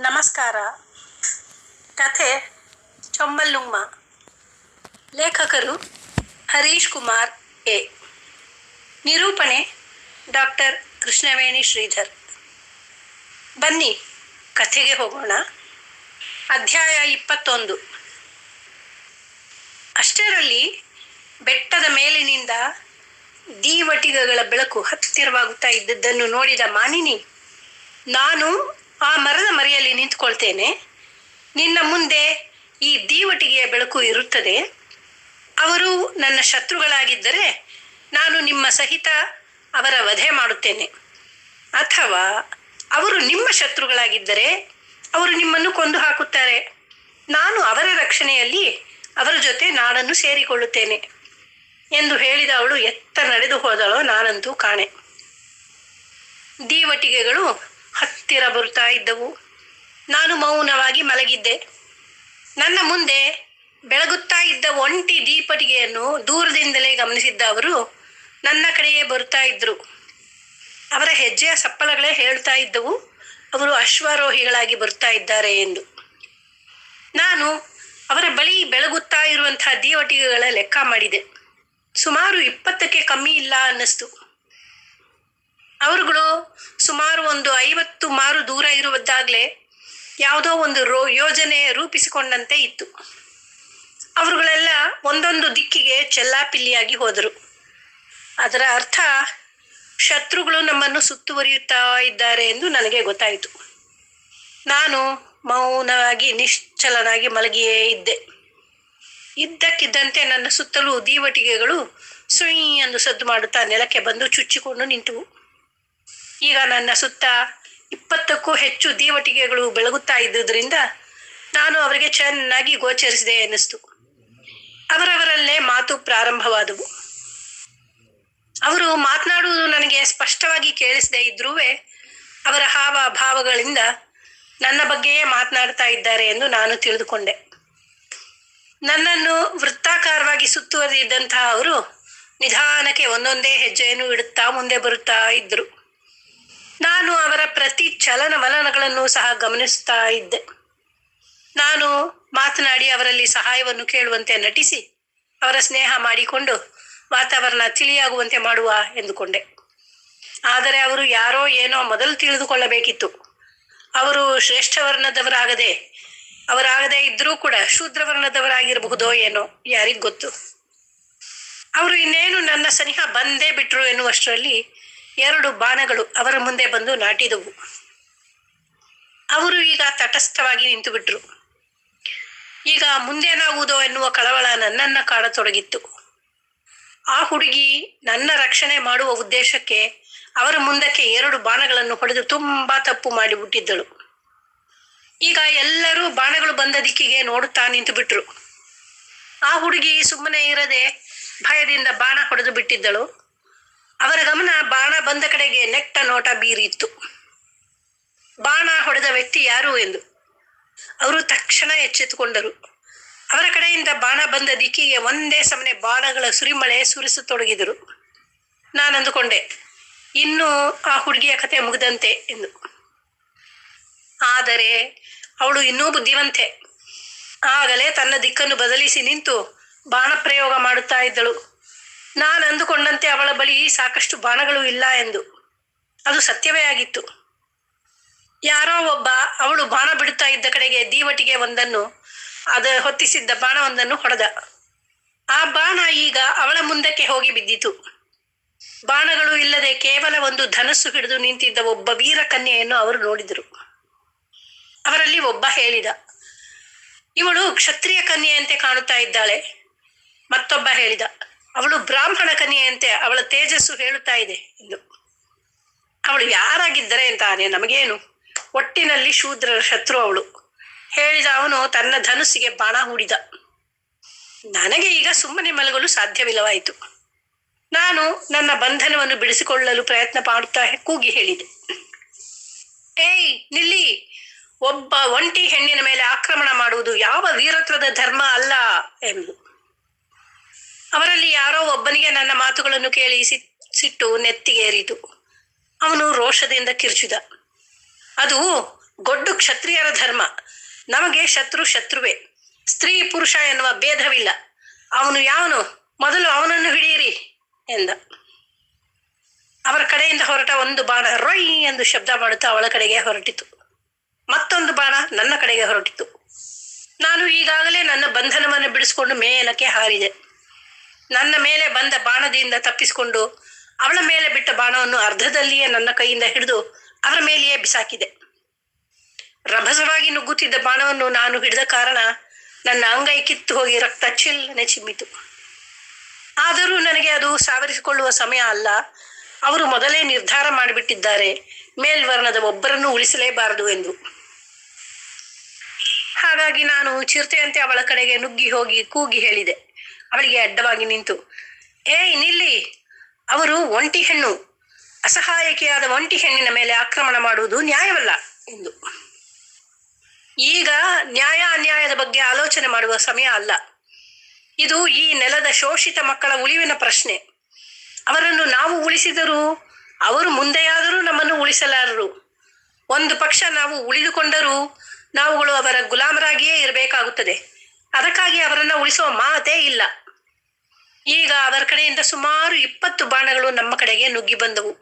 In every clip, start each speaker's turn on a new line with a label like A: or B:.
A: ನಮಸ್ಕಾರ. ಕಥೆ ಚೊಂಬಲ್ಲುಮ್ಮ ಲೇಖಕರು ಹರೀಶ್ ಕುಮಾರ್ ಎ. ನಿರೂಪಣೆ ಡಾಕ್ಟರ್ ಕೃಷ್ಣವೇಣಿ ಶ್ರೀಧರ್. ಬನ್ನಿ, ಕಥೆಗೆ ಹೋಗೋಣ. ಅಧ್ಯಾಯ ಇಪ್ಪತ್ತೊಂದು. ಅಷ್ಟರಲ್ಲಿ ಬೆಟ್ಟದ ಮೇಲಿನಿಂದ ದೀವಟಿಗಗಳ ಬೆಳಕು ಹತ್ತಿರವಾಗುತ್ತಾ ಇದ್ದದ್ದನ್ನು ನೋಡಿದ ಮಾನಿನಿ, ನಾನು ಆ ಮರದ ಮರೆಯಲ್ಲಿ ನಿಂತ್ಕೊಳ್ತೇನೆ. ನಿನ್ನ ಮುಂದೆ ಈ ದೀವಟಿಗೆಯ ಬೆಳಕು ಇರುತ್ತದೆ. ಅವರು ನನ್ನ ಶತ್ರುಗಳಾಗಿದ್ದರೆ ನಾನು ನಿಮ್ಮ ಸಹಿತ ಅವರ ವಧೆ ಮಾಡುತ್ತೇನೆ. ಅಥವಾ ಅವರು ನಿಮ್ಮ ಶತ್ರುಗಳಾಗಿದ್ದರೆ ಅವರು ನಿಮ್ಮನ್ನು ಕೊಂದು ಹಾಕುತ್ತಾರೆ. ನಾನು ಅವರ ರಕ್ಷಣೆಯಲ್ಲಿ ಅವರ ಜೊತೆ ನಾಡನ್ನು ಸೇರಿಕೊಳ್ಳುತ್ತೇನೆ. ಎಂದು ಹೇಳಿದ ಅವಳು ಎತ್ತ ನಡೆದು ಹೋದಳೋ, ನಾನಂತೂ ಕಾಣೆ. ದೀವಟಿಗೆಗಳು ಹತ್ತಿರ ಬರುತ್ತಾ ಇದ್ದವು. ನಾನು ಮೌನವಾಗಿ ಮಲಗಿದ್ದೆ. ನನ್ನ ಮುಂದೆ ಬೆಳಗುತ್ತಾ ಇದ್ದ ಒಂಟಿ ದೀಪಟಿಗೆಯನ್ನು ದೂರದಿಂದಲೇ ಗಮನಿಸಿದ್ದ ಅವರು ನನ್ನ ಕಡೆಯೇ ಬರುತ್ತಾ ಇದ್ದರು ಅವರ ಹೆಜ್ಜೆಯ ಸಪ್ಪಳಗಳೇ ಹೇಳ್ತಾ ಇದ್ದವು. ಅವರು ಅಶ್ವಾರೋಹಿಗಳಾಗಿ ಬರುತ್ತಾ ಇದ್ದಾರೆ ಎಂದು. ನಾನು ಅವರ ಬಳಿ ಬೆಳಗುತ್ತಾ ಇರುವಂತಹ ದೀವಟಿಗೆಗಳ ಲೆಕ್ಕ ಮಾಡಿದೆ. ಸುಮಾರು ಇಪ್ಪತ್ತಕ್ಕೆ ಕಮ್ಮಿ ಇಲ್ಲ ಅನ್ನಿಸ್ತು. ಅವರುಗಳು ಸುಮಾರು ಒಂದು ಐವತ್ತು ಮಾರು ದೂರ ಇರುವುದಾಗಲೇ ಯಾವುದೋ ಒಂದು ರೋ, ಯೋಜನೆ ರೂಪಿಸಿಕೊಂಡಂತೆ ಇತ್ತು. ಅವರುಗಳೆಲ್ಲ ಒಂದೊಂದು ದಿಕ್ಕಿಗೆ ಚೆಲ್ಲಾಪಿಲ್ಲಿಯಾಗಿ ಹೋದರು. ಅದರ ಅರ್ಥ, ಶತ್ರುಗಳು ನಮ್ಮನ್ನು ಸುತ್ತುವರಿಯುತ್ತಾ ಇದ್ದಾರೆ ಎಂದು ನನಗೆ ಗೊತ್ತಾಯಿತು. ನಾನು ಮೌನವಾಗಿ, ನಿಶ್ಚಲನಾಗಿ ಮಲಗಿಯೇ ಇದ್ದೆ. ಇದ್ದಕ್ಕಿದ್ದಂತೆ ನನ್ನ ಸುತ್ತಲೂ ದೀವಟಿಗೆಗಳು ಸುಯಿ ಎಂದು ಸದ್ದು ಮಾಡುತ್ತಾ ನೆಲಕ್ಕೆ ಬಂದು ಚುಚ್ಚಿಕೊಂಡು ನಿಂತವು. ಈಗ ನನ್ನ ಸುತ್ತ ಇಪ್ಪತ್ತಕ್ಕೂ ಹೆಚ್ಚು ದೀವಟಿಗೆಗಳು ಬೆಳಗುತ್ತಾ ಇದ್ದುದರಿಂದ ನಾನು ಅವರಿಗೆ ಚೆನ್ನಾಗಿ ಗೋಚರಿಸಿದೆ ಅನ್ನಿಸ್ತು ಅವರವರಲ್ಲೇ ಮಾತು ಪ್ರಾರಂಭವಾದವು. ಅವರು ಮಾತನಾಡುವುದು ನನಗೆ ಸ್ಪಷ್ಟವಾಗಿ ಕೇಳಿಸದೇ ಇದ್ರೂ ಅವರ ಹಾವ ಭಾವಗಳಿಂದ ನನ್ನ ಬಗ್ಗೆಯೇ ಮಾತನಾಡ್ತಾ ಇದ್ದಾರೆ ಎಂದು ನಾನು ತಿಳಿದುಕೊಂಡೆ. ನನ್ನನ್ನು ವೃತ್ತಾಕಾರವಾಗಿ ಸುತ್ತುವರಿದಿದ್ದಂತಹ ಅವರು ನಿಧಾನಕ್ಕೆ ಒಂದೊಂದೇ ಹೆಜ್ಜೆಯನ್ನು ಇಡುತ್ತಾ ಮುಂದೆ ಬರುತ್ತಾ ಇದ್ದರು. ನಾನು ಅವರ ಪ್ರತಿ ಚಲನವಲನಗಳನ್ನು ಸಹ ಗಮನಿಸ್ತಾ ಇದ್ದೆ. ನಾನು ಮಾತನಾಡಿ ಅವರಲ್ಲಿ ಸಹಾಯವನ್ನು ಕೇಳುವಂತೆ ನಟಿಸಿ, ಅವರ ಸ್ನೇಹ ಮಾಡಿಕೊಂಡು ವಾತಾವರಣ ತಿಳಿಯಾಗುವಂತೆ ಮಾಡುವ ಎಂದುಕೊಂಡೆ. ಆದರೆ ಅವರು ಯಾರೋ ಏನೋ ಮೊದಲು ತಿಳಿದುಕೊಳ್ಳಬೇಕಿತ್ತು. ಅವರು ಶ್ರೇಷ್ಠ ವರ್ಣದವರಾಗದೆ ಅವರಾಗದೇ ಇದ್ದರೂ ಕೂಡ ಶೂದ್ರ ವರ್ಣದವರಾಗಿರಬಹುದೋ ಏನೋ ಯಾರಿಗ್ ಗೊತ್ತು. ಅವರು ಇನ್ನೇನು ನನ್ನ ಸನಿಹ ಬಂದೇ ಬಿಟ್ರು ಎನ್ನುವಷ್ಟರಲ್ಲಿ ಎರಡು ಬಾಣಗಳು ಅವರ ಮುಂದೆ ಬಂದು ನಾಟಿದವು. ಅವರು ಈಗ ತಟಸ್ಥವಾಗಿ ನಿಂತು ಬಿಟ್ರು ಈಗ ಮುಂದೇನಾಗುವುದೋ ಎನ್ನುವ ಕಳವಳ ನನ್ನನ್ನ ಕಾಡತೊಡಗಿತ್ತು. ಆ ಹುಡುಗಿ ನನ್ನ ರಕ್ಷಣೆ ಮಾಡುವ ಉದ್ದೇಶಕ್ಕೆ ಅವರ ಮುಂದಕ್ಕೆ ಎರಡು ಬಾಣಗಳನ್ನು ಹೊಡೆದು ತುಂಬಾ ತಪ್ಪು ಮಾಡಿಬಿಟ್ಟಿದ್ದಳು. ಈಗ ಎಲ್ಲರೂ ಬಾಣಗಳು ಬಂದ ದಿಕ್ಕಿಗೆ ನೋಡುತ್ತಾ ನಿಂತು ಬಿಟ್ರು ಆ ಹುಡುಗಿ ಸುಮ್ಮನೆ ಇರದೆ ಭಯದಿಂದ ಬಾಣ ಹೊಡೆದು ಬಿಟ್ಟಿದ್ದಳು. ಅವರ ಗಮನ ಬಾಣ ಬಂದ ಕಡೆಗೆ ನೆಟ್ಟ ನೋಟ ಬೀರಿತ್ತು. ಬಾಣ ಹೊಡೆದ ವ್ಯಕ್ತಿ ಯಾರು ಎಂದು ಅವರು ತಕ್ಷಣ ಎಚ್ಚೆತ್ತುಕೊಂಡರು. ಅವರ ಕಡೆಯಿಂದ ಬಾಣ ಬಂದ ದಿಕ್ಕಿಗೆ ಒಂದೇ ಸಮನೆ ಬಾಣಗಳ ಸುರಿಮಳೆ ಸುರಿಸತೊಡಗಿದರು. ನಾನು ಅಂದುಕೊಂಡೆ ಇನ್ನೂ ಆ ಹುಡುಗಿಯ ಕತೆ ಮುಗಿದಂತೆ ಎಂದು. ಆದರೆ ಅವಳು ಇನ್ನೂ ಬುದ್ಧಿವಂತೆ. ಆಗಲೇ ತನ್ನ ದಿಕ್ಕನ್ನು ಬದಲಿಸಿ ನಿಂತು ಬಾಣ ಪ್ರಯೋಗ ಮಾಡುತ್ತಾ ಇದ್ದಳು. ನಾನು ಅಂದುಕೊಂಡಂತೆ ಅವಳ ಬಳಿ ಸಾಕಷ್ಟು ಬಾಣಗಳು ಇಲ್ಲ ಎಂದು. ಅದು ಸತ್ಯವೇ ಆಗಿತ್ತು. ಯಾರೋ ಒಬ್ಬ ಅವಳು ಬಾಣ ಬಿಡುತ್ತಾ ಇದ್ದ ಕಡೆಗೆ ದೀವಟಿಗೆ ಒಂದನ್ನು, ಅದ ಹೊತ್ತಿಸಿದ್ದ ಬಾಣವೊಂದನ್ನು ಹೊಡೆದ. ಆ ಬಾಣ ಈಗ ಅವಳ ಮುಂದಕ್ಕೆ ಹೋಗಿ ಬಿದ್ದಿತು. ಬಾಣಗಳು ಇಲ್ಲದೆ ಕೇವಲ ಒಂದು ಧನಸ್ಸು ಹಿಡಿದು ನಿಂತಿದ್ದ ಒಬ್ಬ ವೀರ ಕನ್ಯೆಯನ್ನು ಅವರು ನೋಡಿದರು. ಅವರಲ್ಲಿ ಒಬ್ಬ ಹೇಳಿದ, ಇವಳು ಕ್ಷತ್ರಿಯ ಕನ್ಯೆಯಂತೆ ಕಾಣುತ್ತಾ ಇದ್ದಾಳೆ. ಮತ್ತೊಬ್ಬ ಹೇಳಿದ ಅವಳು ಬ್ರಾಹ್ಮಣ ಕನ್ಯೆಯಂತೆ ಅವಳ ತೇಜಸ್ಸು ಹೇಳುತ್ತಾ ಇದೆ ಎಂದು. ಅವಳು ಯಾರಾಗಿದ್ದರೆ ಅಂತಾನೆ ನಮಗೇನು? ಒಟ್ಟಿನಲ್ಲಿ ಶೂದ್ರರ ಶತ್ರು ಅವಳು. ಹೇಳಿದ ಅವನು ತನ್ನ ಧನುಸ್ಸಿಗೆ ಬಾಣ ಹೂಡಿದ. ನನಗೆ ಈಗ ಸುಮ್ಮನೆ ಮಲಗಲು ಸಾಧ್ಯವಿಲ್ಲವಾಯಿತು. ನಾನು ನನ್ನ ಬಂಧನವನ್ನು ಬಿಡಿಸಿಕೊಳ್ಳಲು ಪ್ರಯತ್ನ ಮಾಡುತ್ತಾ ಕೂಗಿ ಹೇಳಿದೆ. ಏಯ್, ನಿಲ್ಲಿ! ಒಬ್ಬ ಒಂಟಿ ಹೆಣ್ಣಿನ ಮೇಲೆ ಆಕ್ರಮಣ ಮಾಡುವುದು ಯಾವ ವೀರತ್ವದ ಧರ್ಮ ಅಲ್ಲ ಎಂದು ಅವರಲ್ಲಿ ಯಾರೋ ಒಬ್ಬನಿಗೆ ನನ್ನ ಮಾತುಗಳನ್ನು ಕೇಳಿ ಸಿಟ್ ಸಿಟ್ಟು ನೆತ್ತಿಗೇರಿತು ಅವನು ರೋಷದಿಂದ ಕಿರ್ಚಿದ. ಅದು ಗೊಡ್ಡು ಕ್ಷತ್ರಿಯರ ಧರ್ಮ. ನಮಗೆ ಶತ್ರು ಶತ್ರುವೆ. ಸ್ತ್ರೀ ಪುರುಷ ಎನ್ನುವ ಭೇದವಿಲ್ಲ. ಅವನು ಯಾವನು? ಮೊದಲು ಅವನನ್ನು ಹಿಡಿಯಿರಿ ಎಂದ. ಅವರ ಕಡೆಯಿಂದ ಹೊರಟ ಒಂದು ಬಾಣ ರೊಯ್ ಎಂದು ಶಬ್ದ ಮಾಡುತ್ತಾ ಅವಳ ಕಡೆಗೆ ಹೊರಟಿತು. ಮತ್ತೊಂದು ಬಾಣ ನನ್ನ ಕಡೆಗೆ ಹೊರಟಿತು. ನಾನು ಈಗಾಗಲೇ ನನ್ನ ಬಂಧನವನ್ನು ಬಿಡಿಸಿಕೊಂಡು ಮೇಲಕ್ಕೆ ಹಾರಿದೆ. ನನ್ನ ಮೇಲೆ ಬಂದ ಬಾಣದಿಂದ ತಪ್ಪಿಸಿಕೊಂಡು ಅವಳ ಮೇಲೆ ಬಿಟ್ಟ ಬಾಣವನ್ನು ಅರ್ಧದಲ್ಲಿಯೇ ನನ್ನ ಕೈಯಿಂದ ಹಿಡಿದು ಅವರ ಮೇಲೆಯೇ ಬಿಸಾಕಿದೆ. ರಭಸವಾಗಿ ನುಗ್ಗುತ್ತಿದ್ದ ಬಾಣವನ್ನು ನಾನು ಹಿಡಿದ ಕಾರಣ ನನ್ನ ಅಂಗೈ ಕಿತ್ತು ಹೋಗಿ ರಕ್ತ ಚಿಲ್ಲನೆ ಚಿಮ್ಮಿತು. ಆದರೂ ನನಗೆ ಅದು ಸಾವರಿಸಿಕೊಳ್ಳುವ ಸಮಯ ಅಲ್ಲ. ಅವರು ಮೊದಲೇ ನಿರ್ಧಾರ ಮಾಡಿಬಿಟ್ಟಿದ್ದಾರೆ. ಮೇಲ್ವರ್ಣದ ಒಬ್ಬರನ್ನು ಉಳಿಸಲೇಬಾರದು ಎಂದು. ಹಾಗಾಗಿ ನಾನು ಚಿರತೆಯಂತೆ ಅವಳ ಕಡೆಗೆ ನುಗ್ಗಿ ಹೋಗಿ ಕೂಗಿ ಹೇಳಿದೆ. ಅವಳಿಗೆ ಅಡ್ಡವಾಗಿ ನಿಂತು ಏಯ್ ನಿಲ್ಲಿ, ಅವರು ಒಂಟಿ ಹೆಣ್ಣು, ಅಸಹಾಯಕಿಯಾದ ಒಂಟಿ ಹೆಣ್ಣಿನ ಮೇಲೆ ಆಕ್ರಮಣ ಮಾಡುವುದು ನ್ಯಾಯವಲ್ಲ, ಎಂದು. ಈಗ ನ್ಯಾಯ ಅನ್ಯಾಯದ ಬಗ್ಗೆ ಆಲೋಚನೆ ಮಾಡುವ ಸಮಯ ಅಲ್ಲ. ಇದು ಈ ನೆಲದ ಶೋಷಿತ ಮಕ್ಕಳ ಉಳಿವಿನ ಪ್ರಶ್ನೆ. ಅವರನ್ನು ನಾವು ಉಳಿಸಿದರೂ, ಅವರು ಮುಂದೆಯಾದರೂ ನಮ್ಮನ್ನು ಉಳಿಸಲಾರರು. ಒಂದು ಪಕ್ಷ ನಾವು ಉಳಿದುಕೊಂಡರೂ, ನಾವುಗಳು ಅವರ ಗುಲಾಮರಾಗಿಯೇ ಇರಬೇಕಾಗುತ್ತದೆ. ಅದಕ್ಕಾಗಿ ಅವರನ್ನು ಉಳಿಸುವ ಮಾತೇ ಇಲ್ಲ. ಈಗ ಅವರ ಕಡೆಯಿಂದ ಸುಮಾರು ಇಪ್ಪತ್ತು ಬಾಣಗಳು ನಮ್ಮ ಕಡೆಗೆ ನುಗ್ಗಿ ಬಂದವು.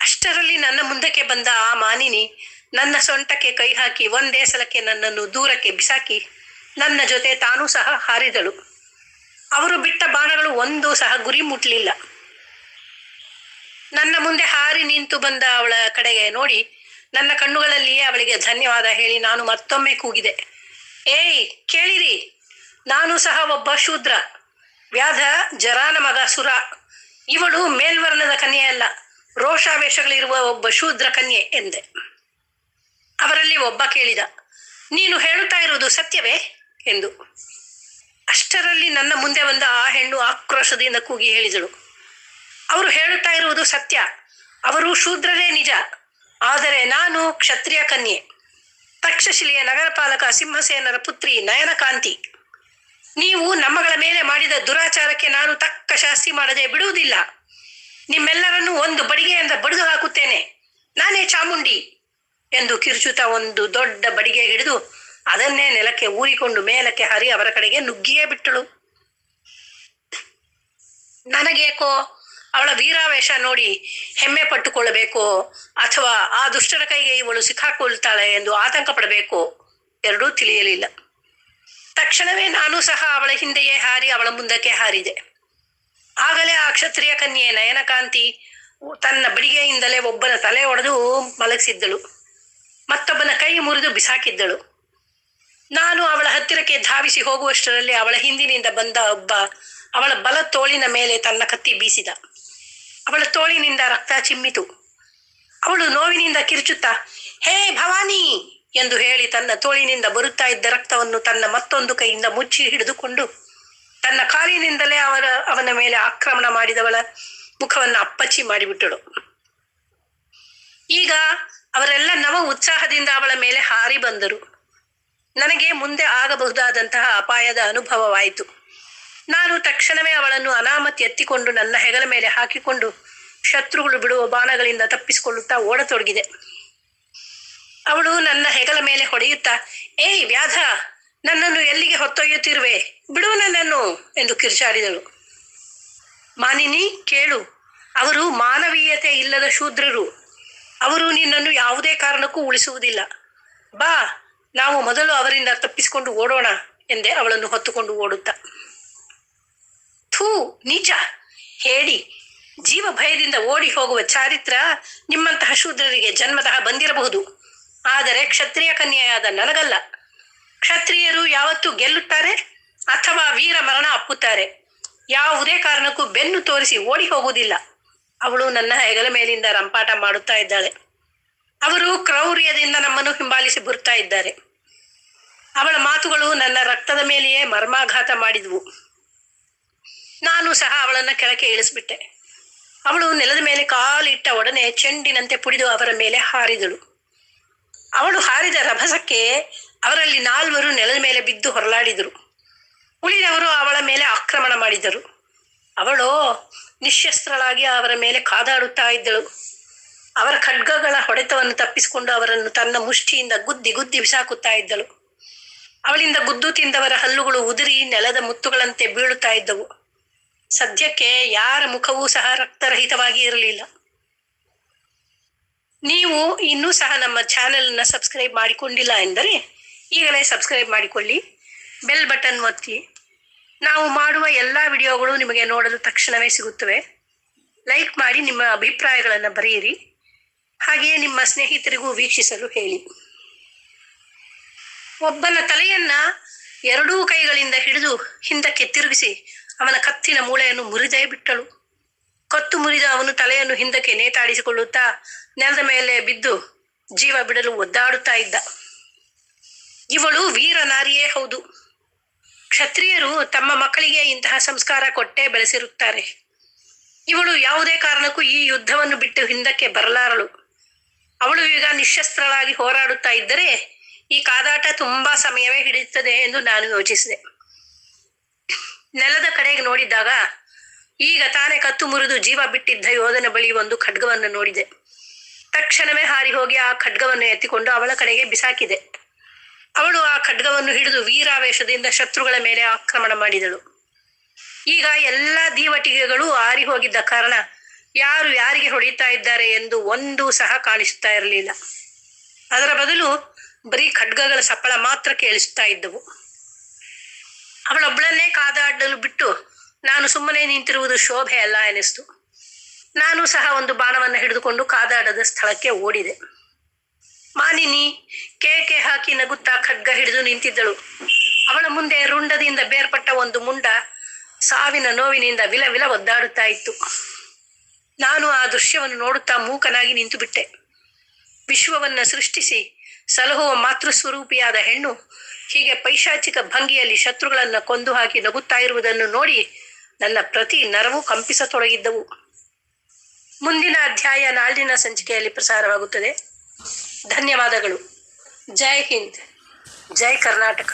A: ಅಷ್ಟರಲ್ಲಿ ನನ್ನ ಮುಂದಕ್ಕೆ ಬಂದ ಆ ಮಾನಿನಿ ನನ್ನ ಸೊಂಟಕ್ಕೆ ಕೈ ಹಾಕಿ ಒಂದೇ ಸಲಕ್ಕೆ ನನ್ನನ್ನು ದೂರಕ್ಕೆ ಬಿಸಾಕಿ ನನ್ನ ಜೊತೆ ತಾನೂ ಸಹ ಹಾರಿದಳು. ಅವರು ಬಿಟ್ಟ ಬಾಣಗಳು ಒಂದು ಸಹ ಗುರಿ ಮುಟ್ಲಿಲ್ಲ. ನನ್ನ ಮುಂದೆ ಹಾರಿ ನಿಂತು ಬಂದ ಅವಳ ಕಡೆಗೆ ನೋಡಿ ನನ್ನ ಕಣ್ಣುಗಳಲ್ಲಿಯೇ ಅವಳಿಗೆ ಧನ್ಯವಾದ ಹೇಳಿ ನಾನು ಮತ್ತೊಮ್ಮೆ ಕೂಗಿದೆ. ಏಯ್, ಕೇಳಿರಿ. ನಾನು ಸಹ ಒಬ್ಬ ಶೂದ್ರ. ವ್ಯಾಧ ಜರಾನ ಮಗ ಸುರ. ಇವಳು ಮೇಲ್ವರ್ಣದ ಕನ್ಯೆಯಲ್ಲ ರೋಷಾವೇಶಗಳಿರುವ ಒಬ್ಬ ಶೂದ್ರ ಕನ್ಯೆ ಎಂದೆ. ಅವರಲ್ಲಿ ಒಬ್ಬ ಕೇಳಿದ, ನೀನು ಹೇಳುತ್ತಾ ಇರುವುದು ಸತ್ಯವೇ? ಎಂದು. ಅಷ್ಟರಲ್ಲಿ ನನ್ನ ಮುಂದೆ ಬಂದ ಆ ಹೆಣ್ಣು ಆಕ್ರೋಶದಿಂದ ಕೂಗಿ ಹೇಳಿದಳು, ಅವರು ಹೇಳುತ್ತಾ ಇರುವುದು ಸತ್ಯ. ಅವರು ಶೂದ್ರರೇ ನಿಜ. ಆದರೆ ನಾನು ಕ್ಷತ್ರಿಯ ಕನ್ಯೆ. ತಕ್ಷಶಿಲೆಯ ನಗರಪಾಲಕ ಸಿಂಹಸೇನರ ಪುತ್ರಿ ನಯನಕಾಂತಿ. ನೀವು ನಮ್ಮಗಳ ಮೇಲೆ ಮಾಡಿದ ದುರಾಚಾರಕ್ಕೆ ನಾನು ತಕ್ಕ ಶಾಸ್ತಿ ಮಾಡದೆ ಬಿಡುವುದಿಲ್ಲ. ನಿಮ್ಮೆಲ್ಲರನ್ನೂ ಒಂದು ಬಡಿಗೆಯಿಂದ ಬಡಿದು ಹಾಕುತ್ತೇನೆ. ನಾನೇ ಚಾಮುಂಡಿ ಎಂದು ಕಿರುಚುತ ಒಂದು ದೊಡ್ಡ ಬಡಿಗೆ ಹಿಡಿದು ಅದನ್ನೇ ನೆಲಕ್ಕೆ ಊರಿಕೊಂಡು ಮೇಲಕ್ಕೆ ಹರಿ ಅವರ ಕಡೆಗೆ ನುಗ್ಗಿಯೇ ಬಿಟ್ಟಳು. ನನಗೇಕೋ ಅವಳ ವೀರಾವೇಶ ನೋಡಿ ಹೆಮ್ಮೆ ಪಟ್ಟುಕೊಳ್ಳಬೇಕು ಅಥವಾ ಆ ದುಷ್ಟರ ಕೈಗೆ ಇವಳು ಸಿಕ್ಕಾಕೊಳ್ತಾಳೆ ಎಂದು ಆತಂಕ ಪಡಬೇಕು ಎರಡೂ ತಿಳಿಯಲಿಲ್ಲ. ತಕ್ಷಣವೇ ನಾನು ಸಹ ಅವಳ ಹಿಂದೆಯೇ ಹಾರಿ ಅವಳ ಮುಂದಕ್ಕೆ ಹಾರಿದೆ. ಆಗಲೇ ಆ ಕ್ಷತ್ರಿಯ ಕನ್ಯೆ ನಯನಕಾಂತಿ ತನ್ನ ಬಿಡಿಗೆಯಿಂದಲೇ ಒಬ್ಬನ ತಲೆ ಒಡೆದು ಮಲಗಿಸಿದ್ದಳು. ಮತ್ತೊಬ್ಬನ ಕೈ ಮುರಿದು ಬಿಸಾಕಿದ್ದಳು. ನಾನು ಅವಳ ಹತ್ತಿರಕ್ಕೆ ಧಾವಿಸಿ ಹೋಗುವಷ್ಟರಲ್ಲಿ ಅವಳ ಹಿಂದಿನಿಂದ ಬಂದ ಒಬ್ಬ ಅವಳ ಬಲ ತೋಳಿನ ಮೇಲೆ ತನ್ನ ಕತ್ತಿ ಬೀಸಿದ. ಅವಳ ತೋಳಿನಿಂದ ರಕ್ತ ಚಿಮ್ಮಿತು. ಅವಳು ನೋವಿನಿಂದ ಕಿರುಚುತ್ತಾ, ಹೇ ಭವಾನಿ! ಎಂದು ಹೇಳಿ ತನ್ನ ತೋಳಿನಿಂದ ಬರುತ್ತಾ ಇದ್ದ ರಕ್ತವನ್ನು ತನ್ನ ಮತ್ತೊಂದು ಕೈಯಿಂದ ಮುಚ್ಚಿ ಹಿಡಿದುಕೊಂಡು, ತನ್ನ ಕಾಲಿನಿಂದಲೇ ಅವರ, ಅವನ ಮೇಲೆ ಆಕ್ರಮಣ ಮಾಡಿದವಳ ಮುಖವನ್ನು ಅಪ್ಪಚ್ಚಿ ಮಾಡಿಬಿಟ್ಟಳು. ಈಗ ಅವರೆಲ್ಲ ನವ ಉತ್ಸಾಹದಿಂದ ಅವಳ ಮೇಲೆ ಹಾರಿ ಬಂದರು. ನನಗೆ ಮುಂದೆ ಆಗಬಹುದಾದಂತಹ ಅಪಾಯದ ಅನುಭವವಾಯಿತು. ನಾನು ತಕ್ಷಣವೇ ಅವಳನ್ನು ಅನಾಮತ್ ಎತ್ತಿಕೊಂಡು ನನ್ನ ಹೆಗಲ ಮೇಲೆ ಹಾಕಿಕೊಂಡು ಶತ್ರುಗಳು ಬಿಡುವ ಬಾಣಗಳಿಂದ ತಪ್ಪಿಸಿಕೊಳ್ಳುತ್ತಾ ಓಡತೊಡಗಿದೆ. ಅವಳು ನನ್ನ ಹೆಗಲ ಮೇಲೆ ಹೊಡೆಯುತ್ತಾ, ಏಯ್ ವ್ಯಾಧ, ನನ್ನನ್ನು ಎಲ್ಲಿಗೆ ಹೊತ್ತೊಯ್ಯುತ್ತಿರುವೆ? ಬಿಡು ನನ್ನನ್ನು, ಎಂದು ಕಿರ್ಚಾಡಿದಳು. ಮಾನಿನಿ, ಕೇಳು, ಅವರು ಮಾನವೀಯತೆ ಇಲ್ಲದ ಶೂದ್ರರು. ಅವರು ನಿನ್ನನ್ನು ಯಾವುದೇ ಕಾರಣಕ್ಕೂ ಉಳಿಸುವುದಿಲ್ಲ. ಬಾ, ನಾವು ಮೊದಲು ಅವರಿಂದ ತಪ್ಪಿಸಿಕೊಂಡು ಓಡೋಣ, ಎಂದೇ ಅವಳನ್ನು ಹೊತ್ತುಕೊಂಡು ಓಡುತ್ತಾ. ಥೂ ನೀಚ ಹೇಳಿ, ಜೀವ ಭಯದಿಂದ ಓಡಿ ಹೋಗುವ ಚಾರಿತ್ರ ನಿಮ್ಮಂತಹ ಶೂದ್ರರಿಗೆ ಜನ್ಮತಃ ಬಂದಿರಬಹುದು. ಆದರೆ ಕ್ಷತ್ರಿಯ ಕನ್ಯೆಯಾದ ನನಗಲ್ಲ. ಕ್ಷತ್ರಿಯರು ಯಾವತ್ತೂ ಗೆಲ್ಲುತ್ತಾರೆ ಅಥವಾ ವೀರ ಮರಣ ಅಪ್ಪುತ್ತಾರೆ. ಯಾವುದೇ ಕಾರಣಕ್ಕೂ ಬೆನ್ನು ತೋರಿಸಿ ಓಡಿ ಹೋಗುವುದಿಲ್ಲ. ಅವಳು ನನ್ನ ಹೆಗಲ ಮೇಲಿಂದ ರಂಪಾಟ ಮಾಡುತ್ತಾ ಇದ್ದಾಳೆ. ಅವರು ಕ್ರೌರ್ಯದಿಂದ ನಮ್ಮನ್ನು ಹಿಂಬಾಲಿಸಿ ಬರುತ್ತಾ ಇದ್ದಾರೆ. ಅವಳ ಮಾತುಗಳು ನನ್ನ ರಕ್ತದ ಮೇಲೆಯೇ ಮರ್ಮಾಘಾತ ಮಾಡಿದವು. ನಾನು ಸಹ ಅವಳನ್ನು ಕೆಳಕ್ಕೆ ಇಳಿಸ್ಬಿಟ್ಟೆ. ಅವಳು ನೆಲದ ಮೇಲೆ ಕಾಲಿಟ್ಟ ಒಡನೆ ಚೆಂಡಿನಂತೆ ಪುಡಿದು ಅವರ ಮೇಲೆ ಹಾರಿದಳು. ಅವಳು ಹಾರಿದ ರಭಸಕ್ಕೆ ಅವರಲ್ಲಿ ನಾಲ್ವರು ನೆಲದ ಮೇಲೆ ಬಿದ್ದು ಹೊರಲಾಡಿದರು. ಉಳಿದವರು ಅವಳ ಮೇಲೆ ಆಕ್ರಮಣ ಮಾಡಿದರು. ಅವಳು ನಿಶಸ್ತ್ರಳಾಗಿ ಅವರ ಮೇಲೆ ಕಾದಾಡುತ್ತಾ ಇದ್ದಳು. ಅವರ ಖಡ್ಗಗಳ ಹೊಡೆತವನ್ನು ತಪ್ಪಿಸಿಕೊಂಡು ಅವರನ್ನು ತನ್ನ ಮುಷ್ಟಿಯಿಂದ ಗುದ್ದಿ ಗುದ್ದಿ ಬಿಸಾಕುತ್ತಾ ಇದ್ದಳು. ಅವಳಿಂದ ಗುದ್ದು ತಿಂದವರ ಹಲ್ಲುಗಳು ಉದುರಿ ನೆಲದ ಮುತ್ತುಗಳಂತೆ ಬೀಳುತ್ತಾ ಇದ್ದವು. ಸದ್ಯಕ್ಕೆ ಯಾರ ಮುಖವೂ ಸಹ ರಕ್ತರಹಿತವಾಗಿ ಇರಲಿಲ್ಲ. ನೀವು ಇನ್ನೂ ಸಹ ನಮ್ಮ ಚಾನೆಲ್ನ ಸಬ್ಸ್ಕ್ರೈಬ್ ಮಾಡಿಕೊಂಡಿಲ್ಲ ಎಂದರೆ ಈಗಲೇ ಸಬ್ಸ್ಕ್ರೈಬ್ ಮಾಡಿಕೊಳ್ಳಿ, ಬೆಲ್ ಬಟನ್ ಒತ್ತಿ. ನಾವು ಮಾಡುವ ಎಲ್ಲ ವಿಡಿಯೋಗಳು ನಿಮಗೆ ನೋಡಲು ತಕ್ಷಣವೇ ಸಿಗುತ್ತವೆ. ಲೈಕ್ ಮಾಡಿ ನಿಮ್ಮ ಅಭಿಪ್ರಾಯಗಳನ್ನು ಬರೆಯಿರಿ. ಹಾಗೆಯೇ ನಿಮ್ಮ ಸ್ನೇಹಿತರಿಗೂ ವೀಕ್ಷಿಸಲು ಹೇಳಿ. ಒಬ್ಬನ ತಲೆಯನ್ನ ಎರಡೂ ಕೈಗಳಿಂದ ಹಿಡಿದು ಹಿಂದಕ್ಕೆ ತಿರುಗಿಸಿ ಅವನ ಕತ್ತಿನ ಮೂಳೆಯನ್ನು ಮುರಿದೇ ಬಿಟ್ಟಳು. ಕತ್ತು ಮುರಿದ ಅವನು ತಲೆಯನ್ನು ಹಿಂದಕ್ಕೆ ನೇತಾಡಿಸಿಕೊಳ್ಳುತ್ತಾ ನೆಲದ ಮೇಲೆ ಬಿದ್ದು ಜೀವ ಬಿಡಲು ಒದ್ದಾಡುತ್ತಾ ಇದ್ದ. ಇವಳು ವೀರ ನಾರಿಯೇ ಹೌದು. ಕ್ಷತ್ರಿಯರು ತಮ್ಮ ಮಕ್ಕಳಿಗೆ ಇಂತಹ ಸಂಸ್ಕಾರ ಕೊಟ್ಟೇ ಬೆಳೆಸಿರುತ್ತಾರೆ. ಇವಳು ಯಾವುದೇ ಕಾರಣಕ್ಕೂ ಈ ಯುದ್ಧವನ್ನು ಬಿಟ್ಟು ಹಿಂದಕ್ಕೆ ಬರಲಾರಳು. ಅವಳು ಈಗ ನಿಶಸ್ತ್ರಳಾಗಿ ಹೋರಾಡುತ್ತಾ ಇದ್ದರೆ ಈ ಕಾದಾಟ ತುಂಬಾ ಸಮಯವೇ ಹಿಡಿಯುತ್ತದೆ ಎಂದು ನಾನು ಯೋಚಿಸಿದೆ. ನೆಲದ ಕಡೆಗೆ ನೋಡಿದಾಗ ಈಗ ತಾನೇ ಕತ್ತು ಮುರಿದು ಜೀವ ಬಿಟ್ಟಿದ್ದ ಯೋಧನ ಬಳಿ ಒಂದು ಖಡ್ಗವನ್ನು ನೋಡಿದೆ. ತಕ್ಷಣವೇ ಹಾರಿ ಹೋಗಿ ಆ ಖಡ್ಗವನ್ನು ಎತ್ತಿಕೊಂಡು ಅವಳ ಕಡೆಗೆ ಬಿಸಾಕಿದೆ. ಅವಳು ಆ ಖಡ್ಗವನ್ನು ಹಿಡಿದು ವೀರಾವೇಶದಿಂದ ಶತ್ರುಗಳ ಮೇಲೆ ಆಕ್ರಮಣ ಮಾಡಿದಳು. ಈಗ ಎಲ್ಲ ದೀವಟಿಗೆಗಳು ಹಾರಿ ಹೋಗಿದ್ದ ಕಾರಣ ಯಾರು ಯಾರಿಗೆ ಹೊಡಿತಾ ಇದ್ದಾರೆ ಎಂದು ಒಂದೂ ಸಹ ಕಾಣಿಸುತ್ತಾ ಇರಲಿಲ್ಲ. ಅದರ ಬದಲು ಬರೀ ಖಡ್ಗಗಳ ಸಪ್ಪಳ ಮಾತ್ರ ಕೇಳಿಸ್ತಾ ಇದ್ದವು. ಅವಳೊಬ್ಬಳನ್ನೇ ಕಾದಾಡಲು ಬಿಟ್ಟು ನಾನು ಸುಮ್ಮನೆ ನಿಂತಿರುವುದು ಶೋಭೆ ಅಲ್ಲ ಎನಿಸ್ತು. ನಾನು ಸಹ ಒಂದು ಬಾಣವನ್ನು ಹಿಡಿದುಕೊಂಡು ಕಾದಾಡದ ಸ್ಥಳಕ್ಕೆ ಓಡಿದೆ. ಮಾನಿನಿ ಕೇಕೆ ಹಾಕಿ ನಗುತ್ತಾ ಖಡ್ಗ ಹಿಡಿದು ನಿಂತಿದ್ದಳು. ಅವಳ ಮುಂದೆ ರುಂಡದಿಂದ ಬೇರ್ಪಟ್ಟ ಒಂದು ಮುಂಡ ಸಾವಿನ ನೋವಿನಿಂದ ವಿಲ ವಿಲ ಒದ್ದಾಡುತ್ತಾ ಇತ್ತು. ನಾನು ಆ ದೃಶ್ಯವನ್ನು ನೋಡುತ್ತಾ ಮೂಕನಾಗಿ ನಿಂತು ಬಿಟ್ಟೆ ವಿಶ್ವವನ್ನ ಸೃಷ್ಟಿಸಿ ಸಲಹುವ ಮಾತೃಸ್ವರೂಪಿಯಾದ ಹೆಣ್ಣು ಹೀಗೆ ಪೈಶಾಚಿಕ ಭಂಗಿಯಲ್ಲಿ ಶತ್ರುಗಳನ್ನು ಕೊಂದು ಹಾಕಿ ನಗುತ್ತಾ ಇರುವುದನ್ನು ನೋಡಿ ನನ್ನ ಪ್ರತಿ ನರವು ಕಂಪಿಸತೊಡಗಿದ್ದವು. ಮುಂದಿನ ಅಧ್ಯಾಯ ನಾಳಿನ ಸಂಚಿಕೆಯಲ್ಲಿ ಪ್ರಸಾರವಾಗುತ್ತದೆ. ಧನ್ಯವಾದಗಳು. ಜೈ ಹಿಂದ್. ಜೈ ಕರ್ನಾಟಕ.